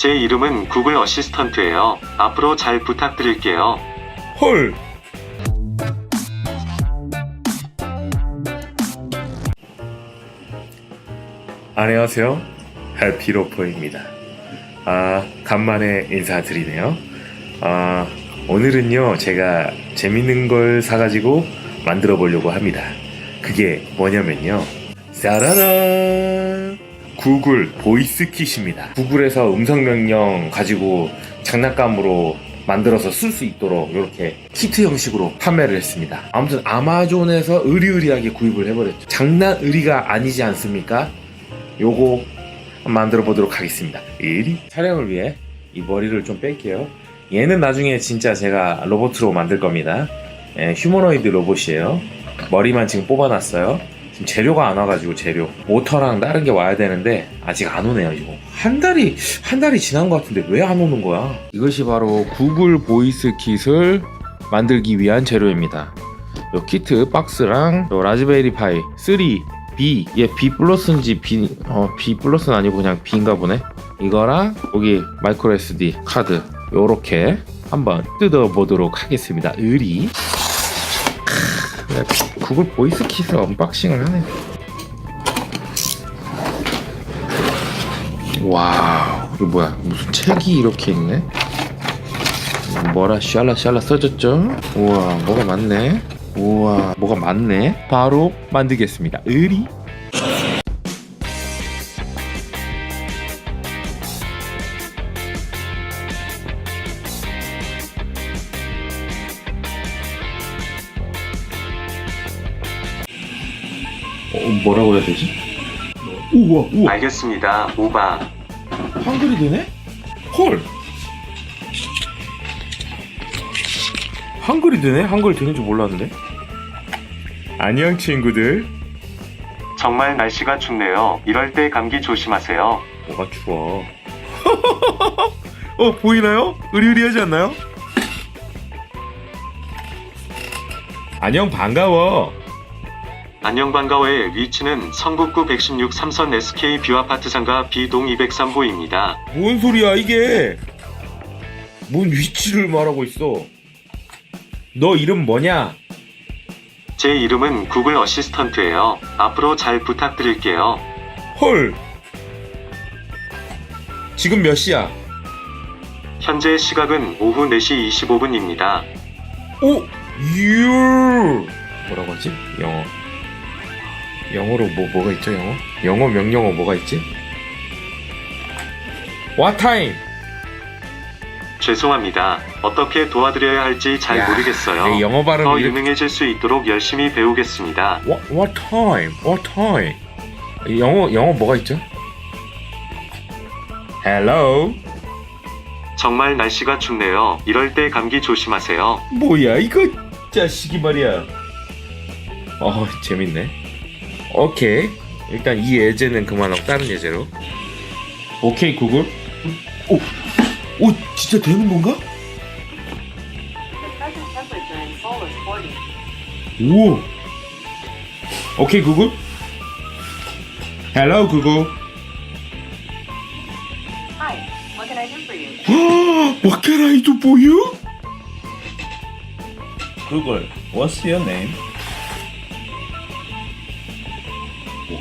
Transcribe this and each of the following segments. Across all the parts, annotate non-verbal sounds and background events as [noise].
제 이름은 구글 어시스턴트예요. 앞으로 잘 부탁드릴게요. 헐. 안녕하세요. 해피로퍼입니다. 아, 간만에 인사드리네요. 아, 오늘은요, 제가 재밌는 걸 사가지고 만들어 보려고 합니다. 그게 뭐냐면요. 짜라란! 구글 보이스 킷입니다. 구글에서 음성 명령 가지고 장난감으로 만들어서 쓸 수 있도록 이렇게 키트 형식으로 판매를 했습니다. 아무튼 아마존에서 의리의리하게 구입을 해버렸죠. 장난 의리가 아니지 않습니까? 요거 만들어 보도록 하겠습니다. 의리 촬영을 위해 이 머리를 좀 뺄게요. 얘는 나중에 진짜 제가 로봇으로 만들 겁니다. 예, 휴머노이드 로봇이에요. 머리만 지금 뽑아놨어요. 지금 재료가 안 와가지고 재료. 모터랑 다른 게 와야 되는데 아직 안 오네요 이거. 한 달이 한 달이 지난 것 같은데 왜 안 오는 거야? 이것이 바로 구글 보이스 킷을 만들기 위한 재료입니다. 요 키트 박스랑 요 라즈베리 파이 3 B. 얘 B 플러스인지 B 어 B 플러스는 아니고 그냥 B인가 보네? 이거랑 여기 마이크로 SD 카드 요렇게 한번 뜯어 보도록 하겠습니다. 의리. 네, 구글 보이스 킷을 언박싱을 하네. 와우, 이거 뭐야? 무슨 책이 이렇게 있네? 뭐라 샬라 샬라 써졌죠? 우와, 뭐가 많네. 우와, 뭐가 많네. 바로 만들겠습니다. 의리. 어, 뭐라고 해야 되지? 우와, 우와. 알겠습니다. 오바. 한글이 되네? 헐! 한글이 되네? 한글 되는 줄 몰랐는데? 안녕 친구들 정말 날씨가 춥네요. 이럴 때 감기 조심하세요. 뭐가 추워 [laughs] 어 보이나요? 으리으리하지 않나요? 안녕 반가워 안녕 반가워의 위치는 성북구 116 삼선 SK 뷰아파트 상가 B동 203호입니다. 뭔 소리야 이게 뭔 위치를 말하고 있어 너 이름 뭐냐? 제 이름은 구글 어시스턴트예요. 앞으로 잘 부탁드릴게요. 헐 지금 몇 시야? 현재 시각은 오후 4시 25분입니다. 오! 유! 뭐라고 하지? 영어. 영어로 뭐, 뭐가 있죠, 영어? 영어 명령어 뭐가 있지? What time? 죄송합니다. 어떻게 도와드려야 할지 잘 야, 모르겠어요. 내 영어 발음 더 이렇게... 유명해질 수 있도록 열심히 배우겠습니다. What, what time? What time? 영어, 영어 뭐가 있죠? Hello? 정말 날씨가 춥네요. 이럴 때 감기 조심하세요. 뭐야, 이거 자식이 말이야. 어, 재밌네. 오케이. 일단 이 예제는 그만하고 다른 예제로. 오케이, 구글. 오, 오, 진짜 되는 건가? The present temperature in Seoul is 40. 오. 오케이, 구글. Hello, 구글. Hi, what can I do for you? What can I do for you? Google, what's your name?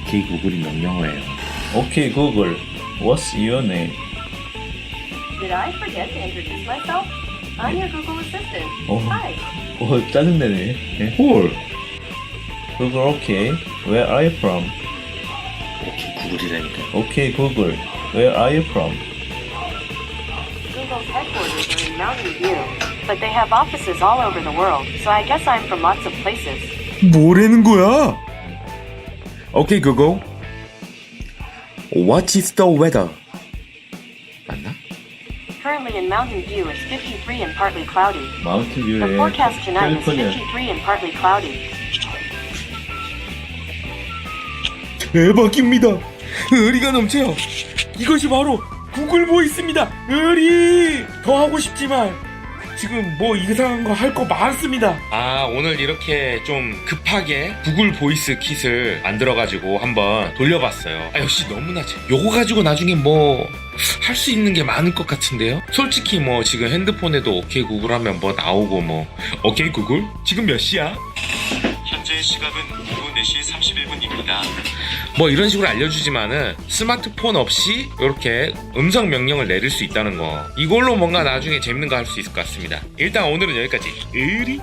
오케이, 구글이 명령어예요. Okay, Google, what's your name? Did I forget to introduce myself? I'm your Google Assistant. Oh. Hi. 어, 짜증내네. 예. 헐. Google, okay, where are you from? 오케이, 구글이라니까. Okay, Google, where are you from? Google's headquarters are in Mountain View, but they have offices all over the world, so I guess I'm from lots of places. 뭐라는 거야? 오케이, 구글. What is the weather? 맞나? Currently in Mountain View, it's 53 and partly cloudy. 마운트 The 뷰에 forecast tonight is 캘리포니아 53 and partly cloudy. 대박입니다. 의리가 넘쳐요. 이것이 바로 구글 보이스입니다. 의리! 더 하고 싶지만 지금 뭐 이상한 거 할 거 많습니다. 아, 오늘 이렇게 좀 급하게 구글 보이스 킷을 만들어가지고 한번 돌려봤어요. 아, 역시 너무나 재. 요거 가지고 나중에 뭐. 할 수 있는 게 많을 것 같은데요? 솔직히 뭐 지금 핸드폰에도 오케이 구글 하면 뭐 나오고 뭐 오케이 구글? 지금 몇 시야? 현재 시각은 오후 4시 31분입니다. 뭐 이런 식으로 알려주지만은 스마트폰 없이 이렇게 음성 명령을 내릴 수 있다는 거. 이걸로 뭔가 나중에 재밌는 거 할 수 있을 것 같습니다. 일단 오늘은 여기까지. 으리